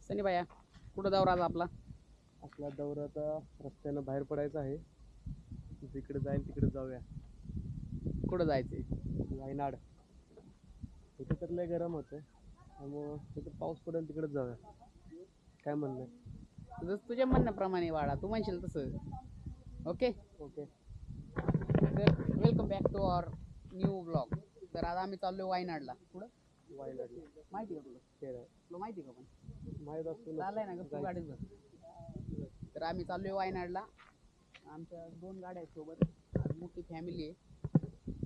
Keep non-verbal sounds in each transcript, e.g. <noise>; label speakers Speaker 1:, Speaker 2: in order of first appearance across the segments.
Speaker 1: सनी बाया कुठं दौरा आज आपला?
Speaker 2: आपला दौराचा रस्त्यानं बाहेर पडायचा आहे. जिकडे जाईल तिकडे जाऊया.
Speaker 1: कुठं जायचंय?
Speaker 2: वायनाड. इथे तर लय गरम होतं. त्यामुळं तिथे पाऊस पडेल तिकडे जाऊया. काय म्हणणं? आहे
Speaker 1: जसं तुझ्या म्हणण्याप्रमाणे वाडा. तू म्हणशील तसं. ओके?
Speaker 2: ओके.
Speaker 1: तर welcome back to our new blog तर आज आम्ही चाललोय वायनाडला. कुठं माहिती का? तुला?
Speaker 2: खेळ
Speaker 1: तुला माहिती का पण?
Speaker 2: माहीत असतो ना
Speaker 1: चाललंय ना ग तू गाडीत बस. तर आम्ही चाललोय वायनाडला. आमच्या दोन गाड्या आहेत सोबत. मोठी फॅमिली आहे.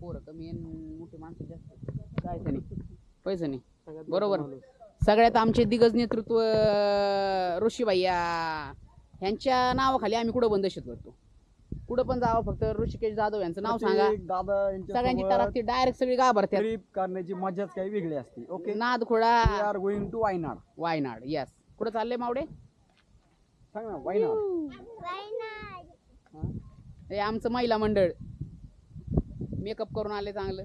Speaker 1: पोरं कमी आणि मोठी माणसं जास्त जायचं नाही. पैसे नाही.
Speaker 2: सगळ्यात
Speaker 1: बरोबर. सगळ्यात आमचे दिग्गज नेतृत्व ऋषीभैया ह्यांच्या नावाखाली आम्ही कुठं बंदशीत करतो कुठं पण जावं फक्त ऋषिकेश जाधव यांचं नाव सांगा.
Speaker 3: प्रत्येक दादा
Speaker 1: सगळ्यांची
Speaker 3: यांच्या
Speaker 1: टाकते डायरेक्ट सगळी गाभरत्यात
Speaker 3: ट्रिप करण्याची मजाच काही वेगळी असते ओके
Speaker 1: नाद खोडा
Speaker 3: we are going to Wayanad
Speaker 1: Wayanad yes कुठं चाललंय मावडे?
Speaker 3: सांग ना वायनाड
Speaker 1: हे आमचं महिला मंडळ. मेकअप करून आले चांगलं.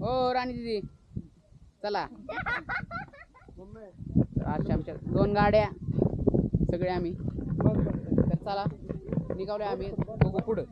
Speaker 1: हो राणी दिदी. चला. <laughs> अशा आमच्या दोन गाड्या. सगळे आम्ही. चला. निघावले आम्ही. बघू पुढं.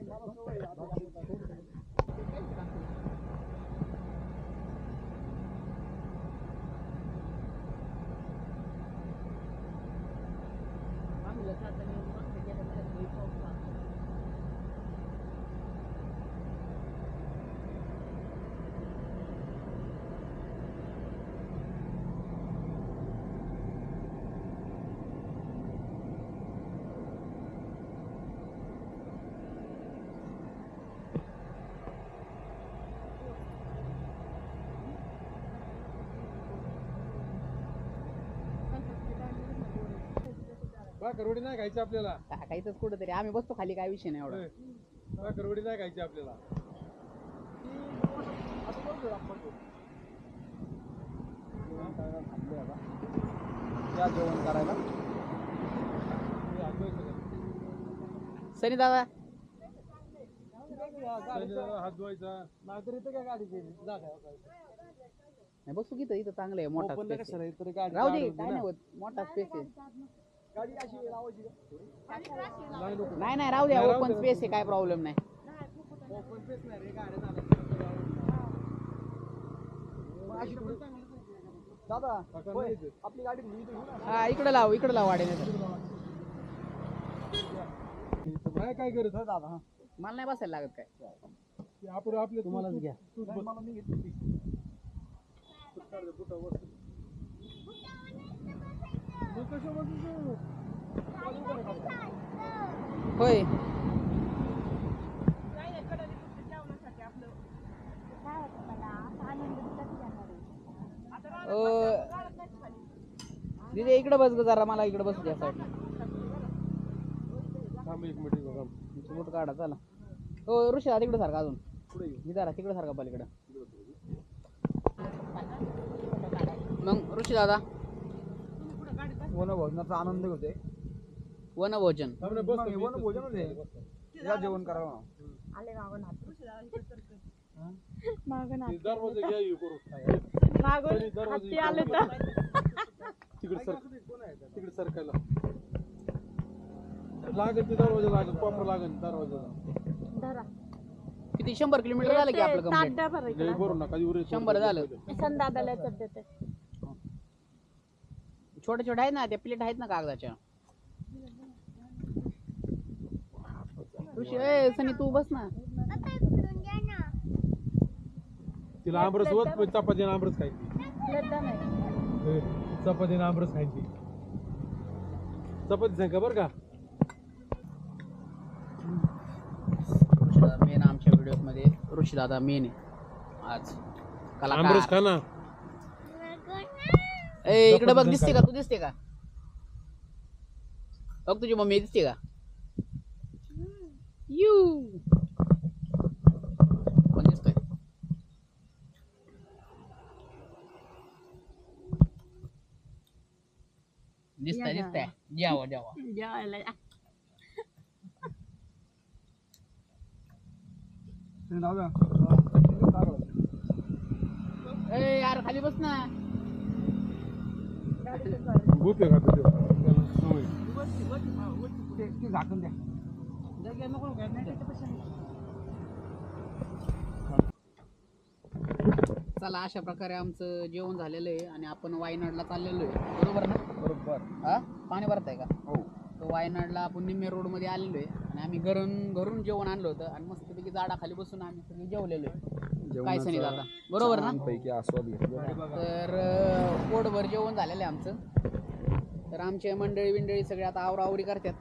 Speaker 4: बा करवडी नाही खायची आपल्याला.
Speaker 1: टाकायचंच कुठं तरी आम्ही बसतो खाली काय विषय नाही एवढा.
Speaker 4: बा करवडी नाही खायची आपल्याला.
Speaker 3: या जेवण करायला?
Speaker 1: सनी दादा
Speaker 4: हात धुवायचा.
Speaker 3: नाहीतर इथं काय गाडी केली
Speaker 1: नाही बसू की इथं इथं चांगलं आहे मोठा space आहे. राहू दे काय नाही. होत मोठा स्पेस आहे.
Speaker 4: नाही
Speaker 1: नाही राहू द्या. ओपन स्पेस आहे काय प्रॉब्लेम नाही. हा इकडे लाव इकडे लाव वाडे
Speaker 4: नाही काय करत
Speaker 3: दादा हा.
Speaker 1: मला नाही बसायला लागत काय.
Speaker 4: आपण आपले
Speaker 3: तुम्हालाच घ्या
Speaker 4: तूच
Speaker 3: नाही,
Speaker 4: बस.
Speaker 3: मला मी घेतली ती.
Speaker 4: मग कसं बसायचं?
Speaker 1: होय दिदी इकडे बस ग जरा मला इकडे बसू द्या साईड
Speaker 4: थांब एक मिनिट बघा
Speaker 1: बोट काढा चला. हो ऋषा तिकडे सारखा अजून. ही जरा तिकडे सारखा पलीकडे. मग ऋषी दादा.
Speaker 3: वनभोजनाचा आनंद होते
Speaker 1: वनभोजन.
Speaker 4: थांब ना, बस
Speaker 3: हे वनभोजन. होते जेवण करावं
Speaker 4: ते दरवाजे घ्या हे करू तरी दरवाजे तिकडे सर तिकडे सरकायला. लागेल ते दरवाजा लागेल पापड लागेल दरवाजा.
Speaker 1: किती? शंभर किलोमीटर झालं की आपलं कंप्लीट
Speaker 4: लई भरू नका एवढे
Speaker 1: शंभर झालं.
Speaker 5: देते.
Speaker 1: छोटे छोटे आहेत ना ते प्लेट आहेत ना कागदाच्या ऋषी ए सनी तू बस ना.
Speaker 4: तिला आमरस होत पण चपाती आणि आमरस खायची. ए, चपाती आणि आमरस खायची. चपाती सांग का बरं का?
Speaker 1: मेन आमच्या व्हिडिओमध्ये ऋषी दादा मेन आहे. आज
Speaker 4: आमरस
Speaker 1: कलाकार
Speaker 4: खा ना.
Speaker 1: ए इकडे बघ दिसते का? तू दिसते का? बघ तुझी मम्मी दिसते का? यू. दिसतंय दिसतंय जेवा जेवा
Speaker 5: जेवायला
Speaker 3: दादा
Speaker 1: ए यार खाली बस ना.
Speaker 4: भूत आहे का तुझ्या त्याला सवय.
Speaker 3: ते ते झाकण द्या
Speaker 1: चला अशा प्रकारे आमचं जेवण झालेलं आहे आणि आपण वायनाडला चाललेलो आहे. बरोबर ना?
Speaker 3: बरोबर.
Speaker 1: हा? पाणी भरत आहे का?
Speaker 3: हो.
Speaker 1: तर वायनाडला आपण निम्मे रोडमध्ये आलेलो आहे आणि आम्ही घरून घरून जेवण आणलं होतं आणि मस्तपैकी झाडाखाली बसून आम्ही सगळे जेवलेलो आहे. काय सनी दादा? बरोबर ना?
Speaker 3: पैकी आस्वाद घेतला.
Speaker 1: तर अं, पोटभर जेवण झालेलं आहे आमचं. तर आमचे मंडळी बिंडळी सगळे आता आवराआवरी करतात.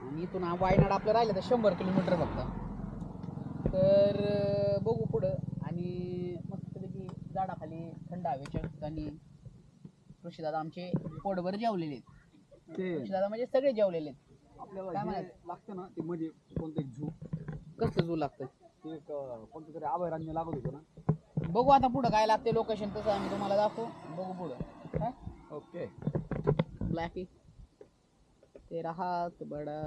Speaker 1: आणि इथून वायनाड आपलं राहिलं तर शंभर किलोमीटर फक्त. तर अं, बघू. झाडाखाली थंड हवेच्या ठिकाणी ऋषीदादा आमचे पोटभर जेवलेले आहेत.
Speaker 3: ते
Speaker 1: ऋषीदादा म्हणजे सगळे जेवलेले आहेत. काय म्हणायचं?
Speaker 3: लागतं ना ते मध्ये कोणतं एक झू.
Speaker 1: कसं जू लागतं?
Speaker 3: ते एक अं, कोणतं तरी अभयारण्य लागत होतं ना.
Speaker 1: बघू आता पुढं काय लागते लोकेशन तसं आम्ही तुम्हाला दाखवू. बघू पुढं. काय
Speaker 3: ओके.
Speaker 1: ब्लॅकी तेरा हाथ बड़ा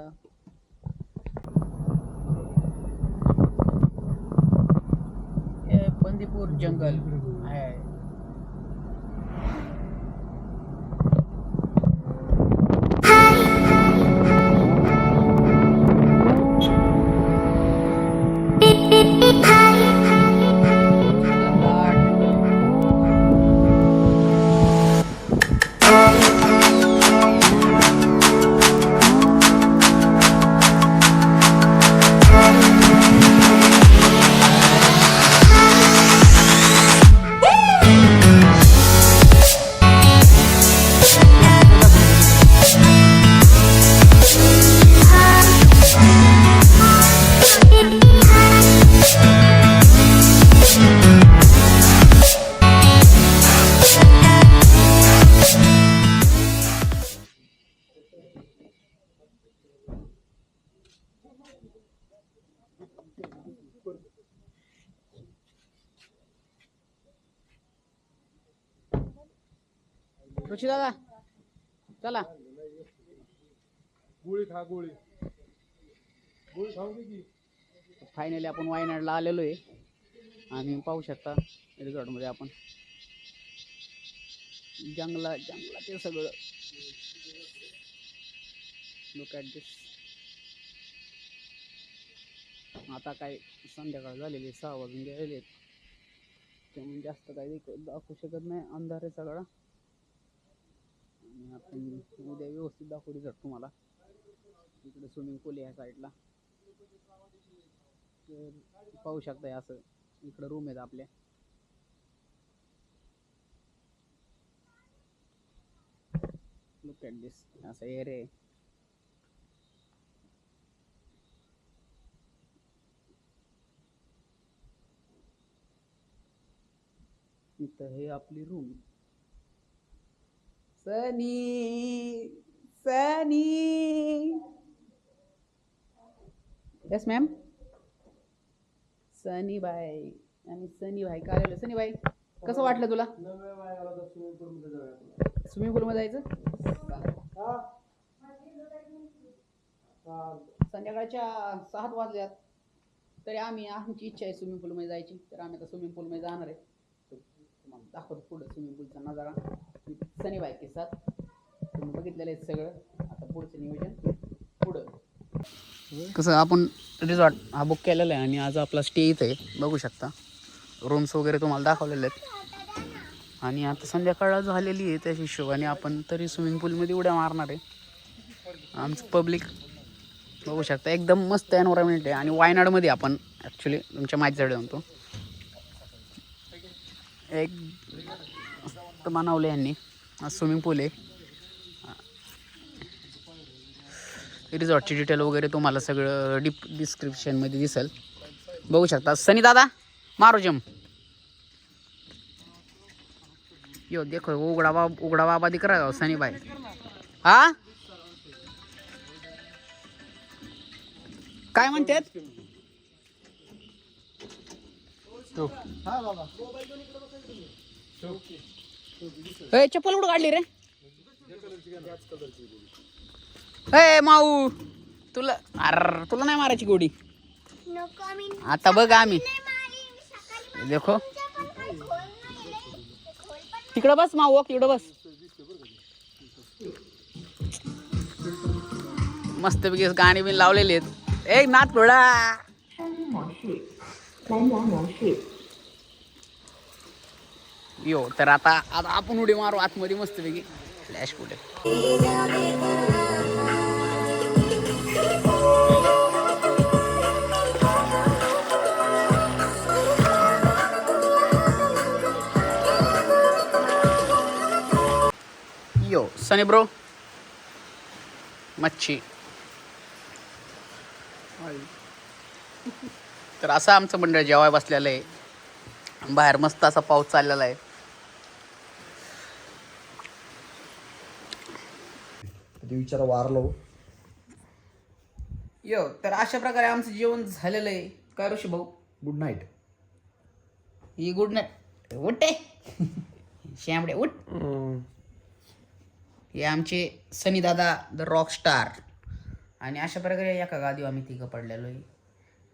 Speaker 1: ये बंदीपुर जंगल. है रुची दादा चला.
Speaker 4: गोळी खा गोळी. गोळी खाऊ दे की.
Speaker 1: फायनली आपण वायनाडला आलेलो आहे. आणि पाहू शकता रिसॉर्टमध्ये आपण जंगला जंगलात ते सगळं. लुक ॲट दिस आता काय संध्याकाळ झालेली आहे, सहा वाजून गेलेले आहेत. त्यामुळे जास्त काही दाख- दाखवू शकत नाही. अंधार आहे सगळा. आणि आपण उद्या व्यवस्थित दाखवू रिसॉर्ट तुम्हाला. इकडे स्विमिंग पूल आहे ह्या साईडला तर पाहू शकताय असं. इकडं रूम आहेत आपल्या. लुक ॲट दिस असं एरिया आहे. इथं हे आपली room Sunny Sunny. Yes ma'am Sunny bye आणि सनी भाई काय आलं सनी कसं वाटलं तुला? स्विमिंग पूल मध्ये जायचं? संध्याकाळच्या सात वाजल्यात. तरी आम्ही आमची इच्छा आहे स्विमिंग पूल मध्ये जायची. तर आम्ही आता स्विमिंग पूल मध्ये जाणार आहे. तुम्हाला दाखवतो पुढं स्विमिंग पूलचा नजारा. सनी बाई के साथ तुम्ही बघितलेलं आहे सगळं. आता पुढचं नियोजन पुढं. कसं आपण रिसॉर्ट हा बुक केलेला आहे आणि आज आपला स्टे इथं आहे. बघू शकता. रूम्स वगैरे तुम्हाला दाखवलेले आहेत. आणि आता संध्याकाळ झालेली आहे त्या हिशोबाने आपण तरी स्विमिंग पूलमध्ये उड्या मारणार आहे. आमचं पब्लिक बघू शकता. एकदम मस्त एन्व्हायरमेंट आहे. आणि वायनाडमध्ये आपण ॲक्च्युली तुमच्या माहितीसाठी म्हणतो एक मस्त बनवलं यांनी. स्विमिंग पूल आहे. रिझॉर्टची डिटेल वगैरे तुम्हाला सगळं डिप डिस्क्रिप्शनमध्ये दिसेल. बघू शकता. सनी दादा मारो जम यो देखो उघडा बाबा उघडा बाबा दिख रहा सनी भाई. हा? काय म्हणतात? ए, चप्पल कुठं काढली रे? ए माऊ तुला अर तुला नाही मारायची गोडी? आता बघ आम्ही. देखो. तिकडं बस माऊ तिकडं बस. मस्त पैकी गाणी बिन लावलेली आहेत. एक नाथ थोडा यो तर आता आता आपण उडी मारू आतमध्ये मस्त पैकी फ्लॅश कुठे यो सनी ब्रो मच्छी. तर असं आमचं मंडळ जेवाय बसलेलं आहे. बाहेर मस्त असा पाऊस चाललेला आहे.
Speaker 3: ते विचार वारलो
Speaker 1: यो तर अशा प्रकारे आमचं जेवण झालेलं आहे. काय ऋषी भाऊ?
Speaker 3: गुड नाईट
Speaker 1: ही गुड नाईट उठे श्यामडे उठ. हे आमचे सनी दादा द रॉक स्टार आणि अशा प्रकारे एका गादीवर आम्ही तिघं पडलेलो आहे.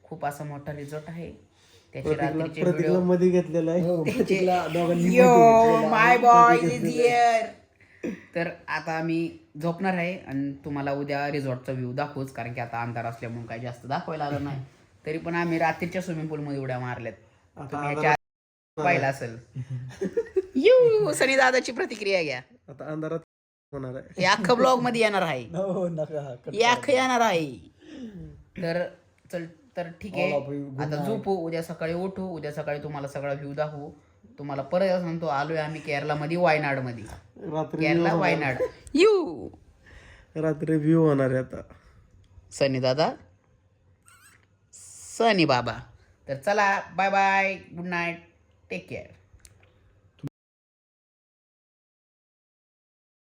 Speaker 1: खूप असा मोठा रिझॉर्ट आहे. त्याचे रात्रीचे
Speaker 2: प्रतीकला व्हिडिओमध्ये घेतलेला
Speaker 3: हो,
Speaker 2: आहे.
Speaker 1: Yo my boy is here तर आता आम्ही झोपणार आहे आणि तुम्हाला उद्या रिसॉर्टचा व्ह्यू दाखवूच कारण की आता अंधार असल्यामुळे काही जास्त दाखवायला आलं नाही. तरी पण आम्ही रात्रीच्या स्विमिंग पूल मध्ये उड्या मारल्यात. तुम्ही याच्या आधी पाहिलं असेल. <laughs> यू सनी दादाची प्रतिक्रिया घ्या.
Speaker 2: आता अंधारात होणार आहे.
Speaker 1: हे अख्खं ब्लॉगमध्ये येणार आहे. <laughs>
Speaker 3: हो नका
Speaker 1: अख्खं येणार आहे. तर चल तर ठीक आहे. आता. झोपू उद्या सकाळी उठू उद्या सकाळी तुम्हाला सगळा व्ह्यू दाखवू. तुम्हाला परत सांगतो आलोय आम्ही केरलामध्ये वायनाडमध्ये
Speaker 2: रात्री
Speaker 1: केरला वायनाड यू.
Speaker 2: रात्री व्ह्यू होणार आहे आता.
Speaker 1: सनी दादा. सनी बाबा. तर चला bye bye good night take care